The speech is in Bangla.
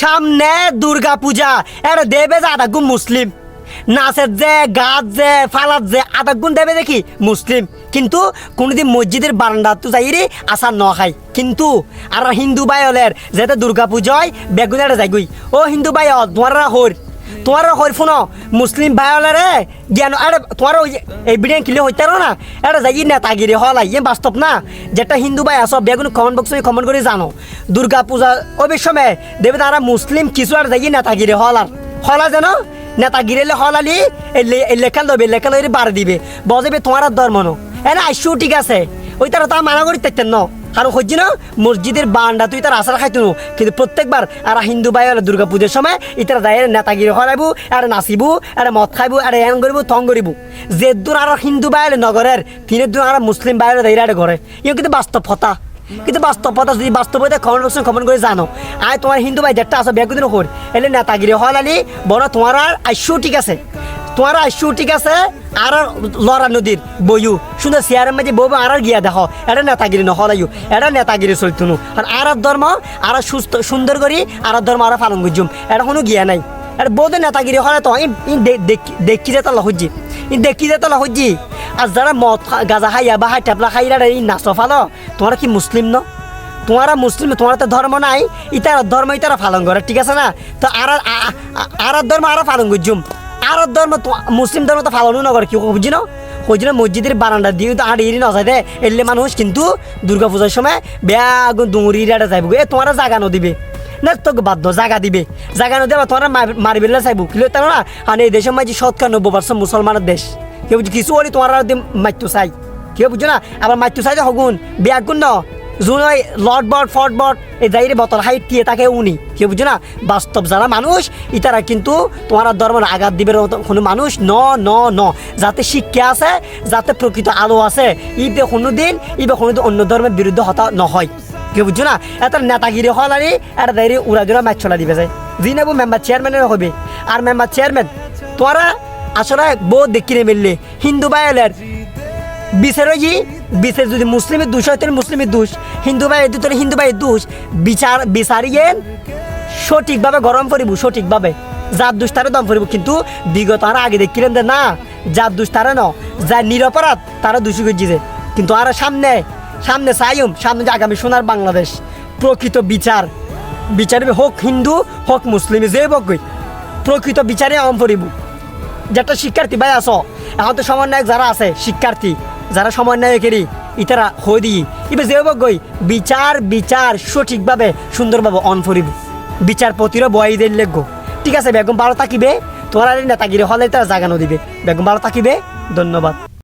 সামনে দুর্গা পূজা। এর দেবে যে আদাগুন মুসলিম। নাচের যে গাছ যে, ফালার যে আদাগুন দেবে দেখি মুসলিম। কিন্তু কোনোদিন মসজিদের বারান্দা তো যাই রে, আসার ন খাই। কিন্তু আর হিন্দু বাইলের যেতে দুর্গা পূজায় বেগুনের যাইগুই। ও হিন্দু বাইল তোমার হর। তোমার হর ফোন মুসলিম ভাইলে রে জ্ঞান, আরে তোমার ওই এই বিরিয়ানি কিলে হইতে না? এটা যাই নেতাগিরি হলাই ইয়ে বাস্তব না। যেটা হিন্দু ভাই আস বেগুন কমেন্ট বক্সে কমেন্ট করে জানো। দুর্গা পূজা সময় দেবে তারা মুসলিম কিছু, আর যাই নেতাগিরি হলার হলা নেতাগিরিলে হলালি এই লেখাল দেবে লেখাল বার দিবে। বজাবে তোমার ধর্ম এনে আইসু ঠিক আছে। ওই তারা তা মানা করি তাইতেন ন। কারণ হচ্ছে না, মসজিদের বান্ডা তুই তার আশা খাইতো। কিন্তু প্রত্যেকবার আর হিন্দু ভাই হলে দুর্গা পুজোর সময় ইতারা যায় নেতাগিরি হরাইবো, আর নাচিবো, আর মদ খাইবো, আর এন করিব, থং করিব। যে দূর আর হিন্দু ভাই হলে নগরের তিনের দূর আর মুসলিম ভাই হলে দাঁড়িয়ে ঘরে। ইয়ে কিন্তু বাস্তব কথা। কিন্তু বাস্তবতা যদি বাস্তবতা কমেন্ট বক্সে কমেন্ট করে জানো। আয় তোমার হিন্দু ভাই যেটা আছে বেগুদিন হর এলে নেতাগিরি হলালি বড় তোমার আর আইসু ঠিক আছে। তোমার আইসু, ঠিক আছে? আর আর লড়া নদীর বইও সুন্দর চেয়ারের মাঝে বউ আর আর গিয়া দেখো এটা নেতাগিরি নহলাইও এটা নেতাগিরি চলতো নো আর আর আর ধর্ম, আর আর সুস্থ, সুন্দর করি, আর আর ধর্ম আর পালন করছুম এটা কোনো গিয়া নাই। এটা বউতে নেতাগিরি হলে তো দেখি- যে তালা হজ্জি দেখি যে তালা হজ্জি আর যারা মদ গাঁজা খাইয়া বা হাই টেপলা খাইয়া এই নাচ ফালো, তোমার কি মুসলিম ন? তোমারা মুসলিম, তোমার তো ধর্ম নাই, ইতার, ধর্ম ইতারা পালন করে, ঠিক আছে না? তো আর আর- আর আর ধর্ম আর পালন করছুম আর ধর্ম মুসলিম ধর্ম তো পালনও নগর কি বুঝি না ওই জন্য মসজিদের বারান্দা দিয়ে তো আড়ি না যায় এলে মানুষ কিন্তু দুর্গা পূজার সময় বেয়া ডুঙুরি আড়ে যাইব এ তোমারা জাগা নদিবে। না, তোকে বাধ্য জাগা দিবে। জাগা নদী আবার তোমারা মারি চাইব কিলো তার না? আর এই দেশের মাঝে শতকরা নব্বই পার্সেন্ট মুসলমানের দেশ। কেউ বুঝি কিছু হলে তোমার মাইতো চাই। কেউ বুঝছ না? আবার মাইতো চাই যে হগুন, বিয়া গুণ ন। যোন ওই লট বট ফট এই যাইরে বতল হাই টিয়ে তাকে উনি। কেউ বুঝছ না? বাস্তব যারা মানুষ, ইতারা কিন্তু তোমার ধর্মের আঘাত দিবে কোনো মানুষ, ন ন ন। যাতে শিক্ষা আছে, যাতে প্রকৃত আলো আছে। ইবে কোনোদিন ইবে কোনোদিন অন্য ধর্মের বিরুদ্ধে হতা নহয়। কেউ বুঝছ না? এটা নেতাগিরি হলারি এটা দাঁড়ি উড়া জোড়া ম্যাচ চলা দিবে যায়। যি নেব মেম্বার চেয়ারম্যানের হবে। আর মেম্বার চেয়ারম্যান তোরা আসলে বউ দেখি নে মিললে। হিন্দু বাইলের বিচারও কি বিচার যদি মুসলিমের দোষ হয় তাহলে মুসলিমের দোষ। হিন্দু ভাই তাহলে হিন্দু ভাইয়ের দোষ। বিচার বিচারিয়ে সঠিকভাবে গরম করিব সঠিকভাবে যার দোষ তারা দম করিব কিন্তু বিগত আর আগে দেখিলেন যে না যার দোষ তারা ন। যার নিরপরাধ তারা দোষী করছে কিন্তু আর সামনে সামনে চাইম, সামনে যে আগামী সোনার বাংলাদেশ। প্রকৃত বিচার বিচার হোক হিন্দু, হোক মুসলিম যে বকই প্রকৃত বিচারে অম করিব যেটা শিক্ষার্থী ভাই আছো এখন তো সমন্বয়ক যারা আছে শিক্ষার্থী যারা সমন্বয়কেরই ইতারা হয়ে দিই। এবার যে গই, বিচার বিচার, সঠিকভাবে সুন্দরভাবে অন করিব। বিচারপতিরও বয় দিয়ে লেখবো ঠিক আছে, বেগম ভালো থাকিবে, তোমার নেতাগিরি হলে তারা জাগানো দিবে। বেগম ভালো থাকিবে, ধন্যবাদ।